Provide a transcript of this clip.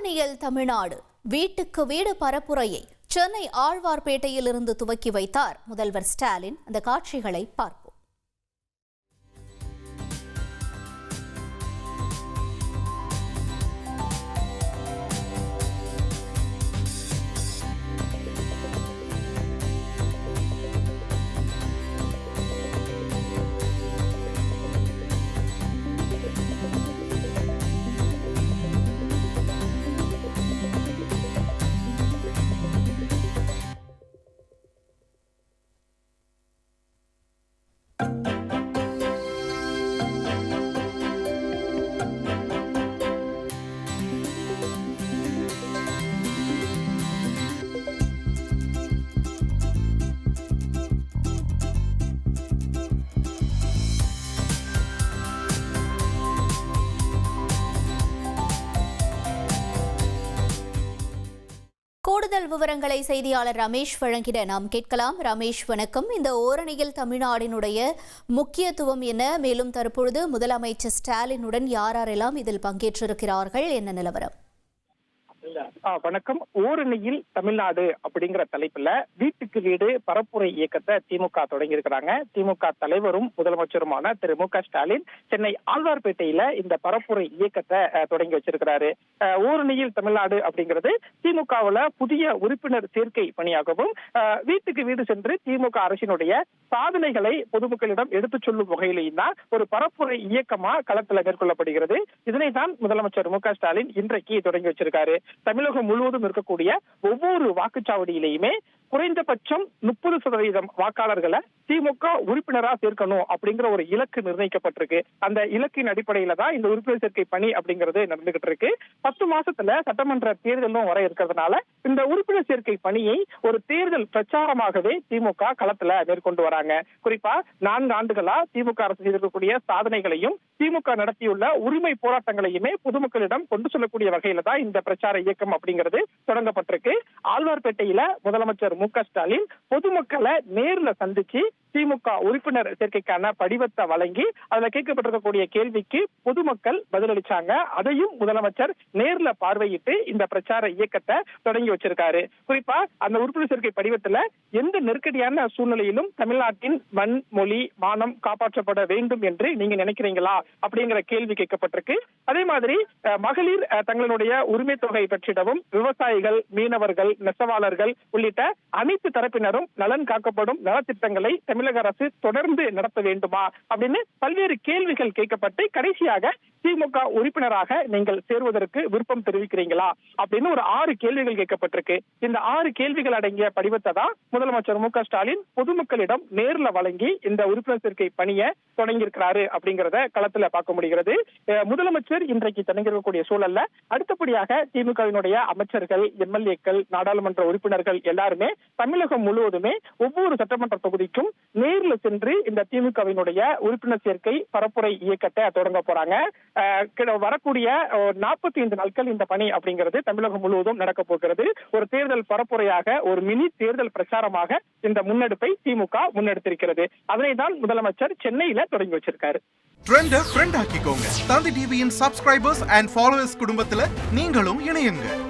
ஓரணியல் தமிழ்நாடு. வீட்டுக்கு வீடு பரப்புரையை சென்னை ஆழ்வார்பேட்டையிலிருந்து துவக்கி வைத்தார் முதல்வர் ஸ்டாலின். அந்த காட்சிகளை பார்ப்போம். கூடுதல் விவரங்களை செய்தியாளர் ரமேஷ் வழங்கிட நாம் கேட்கலாம். ரமேஷ் வணக்கம். இந்த ஓரணியில் தமிழ்நாடினுடைய முக்கியத்துவம் என்ன? மேலும் தற்பொழுது முதலமைச்சர் ஸ்டாலினுடன் யாரெல்லாம் இதில் பங்கேற்றிருக்கிறார்கள்? என்ன நிலவரம்? வணக்கம். ஓரணியில் தமிழ்நாடு அப்படிங்கிற தலைப்புல வீட்டுக்கு வீடு பரப்புரை இயக்கத்தை திமுக தொடங்கி இருக்கிறாங்க திமுக தலைவரும் முதலமைச்சருமான திரு மு க ஸ்டாலின் சென்னை ஆழ்வார்பேட்டையில இந்த பரப்புரை இயக்கத்தை தொடங்கி வச்சிருக்கிறாரு. அஹ், ஓரணியில் தமிழ்நாடு அப்படிங்கிறது திமுகவுல புதிய உறுப்பினர் சேர்க்கை பணியாகவும் வீட்டுக்கு வீடு சென்று திமுக அரசினுடைய சாதனைகளை பொதுமக்களிடம் எடுத்துச் சொல்லும் வகையிலேயும் தான் ஒரு பரப்புரை இயக்கமா களத்துல மேற்கொள்ளப்படுகிறது. இதனை தான் முதலமைச்சர் மு க ஸ்டாலின் இன்றைக்கு தொடங்கி வச்சிருக்காரு. தமிழக தமிழகம் முழுவதும் இருக்கக்கூடிய ஒவ்வொரு வாக்குச்சாவடியிலையுமே குறைந்தபட்சம் முப்பது சதவீதம் வாக்காளர்களை திமுக உறுப்பினரா சேர்க்கணும் அப்படிங்கிற ஒரு இலக்கு நிர்ணயிக்கப்பட்டிருக்கு. அந்த இலக்கின் அடிப்படையில தான் இந்த உறுப்பினர் சேர்க்கை பணி அப்படிங்கிறது நடந்துகிட்டு இருக்கு. பத்து மாசத்துல சட்டமன்ற தேர்தலும் வர இருக்கிறதுனால இந்த உறுப்பினர் சேர்க்கை பணியை ஒரு தேர்தல் பிரச்சாரமாகவே திமுக களத்துல மேற்கொண்டு வராங்க. குறிப்பா நான்கு ஆண்டுகளா திமுக அரசு செய்திருக்கக்கூடிய சாதனைகளையும் திமுக நடத்தியுள்ள உரிமை போராட்டங்களையுமே பொதுமக்களிடம் கொண்டு செல்லக்கூடிய வகையில தான் இந்த பிரச்சார இயக்கம் அப்படிங்கிறது தொடங்கப்பட்டிருக்கு. ஆழ்வார்பேட்டையில முதலமைச்சர் மு க ஸ்டாலின் பொதுமக்களை நேர்ல சந்திச்சு திமுக உறுப்பினர் சேர்க்கைக்கான படிவத்தை வழங்கி அதுல கேட்கப்பட்டிருக்கக்கூடிய கேள்விக்கு பொதுமக்கள் பதிலளிச்சாங்க. அதையும் முதலமைச்சர் நேர்ல பார்வையிட்டு இந்த பிரச்சார இயக்கத்தை தொடங்கி வச்சிருக்காரு. குறிப்பா அந்த உறுப்பினர் சேர்க்கை படிவத்துல எந்த நெருக்கடியான சூழ்நிலையிலும் தமிழ்நாட்டின் மண் மொழி மானம் காப்பாற்றப்பட வேண்டும் என்று நீங்க நினைக்கிறீங்களா? அப்படிங்கிற கேள்வி கேட்கப்பட்டிருக்கு. அதே மாதிரி மகளிர் தங்களுடைய உரிமை தொகை பெற்றிடவும் விவசாயிகள் மீனவர்கள் நெசவாளர்கள் உள்ளிட்ட அனைத்து தரப்பினரும் நலன் காக்கப்படும் நலத்திட்டங்களை தமிழக அரசு தொடர்ந்து நடத்த வேண்டுமா அப்படின்னு பல்வேறு கேள்விகள் கேட்கப்பட்டு கடைசியாக திமுக உறுப்பினராக நீங்கள் சேர்வதற்கு விருப்பம் தெரிவிக்கிறீங்களா அப்படின்னு ஒரு ஆறு கேள்விகள் கேட்கப்பட்டிருக்கு. இந்த ஆறு கேள்விகள் அடங்கிய படிவத்தை தான் முதலமைச்சர் மு ஸ்டாலின் பொதுமக்களிடம் நேர்ல வழங்கி இந்த உறுப்பினர் சேர்க்கை பணியை தொடங்கி இருக்கிறாரு அப்படிங்கறத களத்துல பார்க்க முடிகிறது. முதலமைச்சர் இன்றைக்கு தொடங்கியிருக்கக்கூடிய சூழல்ல அடுத்தபடியாக திமுகவினுடைய அமைச்சர்கள் எம்எல்ஏக்கள் நாடாளுமன்ற உறுப்பினர்கள் எல்லாருமே தமிழகம் முழுவதுமே ஒவ்வொரு சட்டமன்ற தொகுதிக்கும் நேரில் சென்று இந்த திமுகவினுடைய உறுப்பினர் சேர்க்கை பரப்புரை இயக்கத்தை தொடங்க போறாங்க. அஹ் கிட- வரக்கூடிய நாற்பத்தி ஐந்து நாட்கள் இந்த பணி அப்படிங்கிறது தமிழகம் முழுவதும் நடக்க போகிறது. ஒரு தேர்தல் பரப்புரையாக ஒரு மினி தேர்தல் பிரச்சாரமாக இந்த முன்னெடுப்பை திமுக முன்னெடுத்திருக்கிறது. அதனை தான் முதலமைச்சர் சென்னையில தொடங்கி வச்சிருக்காரு. ட்ரெண்ட ஃப்ரெண்ட் ஆக்கிக்கோங்க. தந்தி டிவியின் சப்ஸ்கிரைபர்ஸ் அண்ட் ஃபாலோவர்ஸ் குடும்பத்துல நீங்களும் இணையுங்க.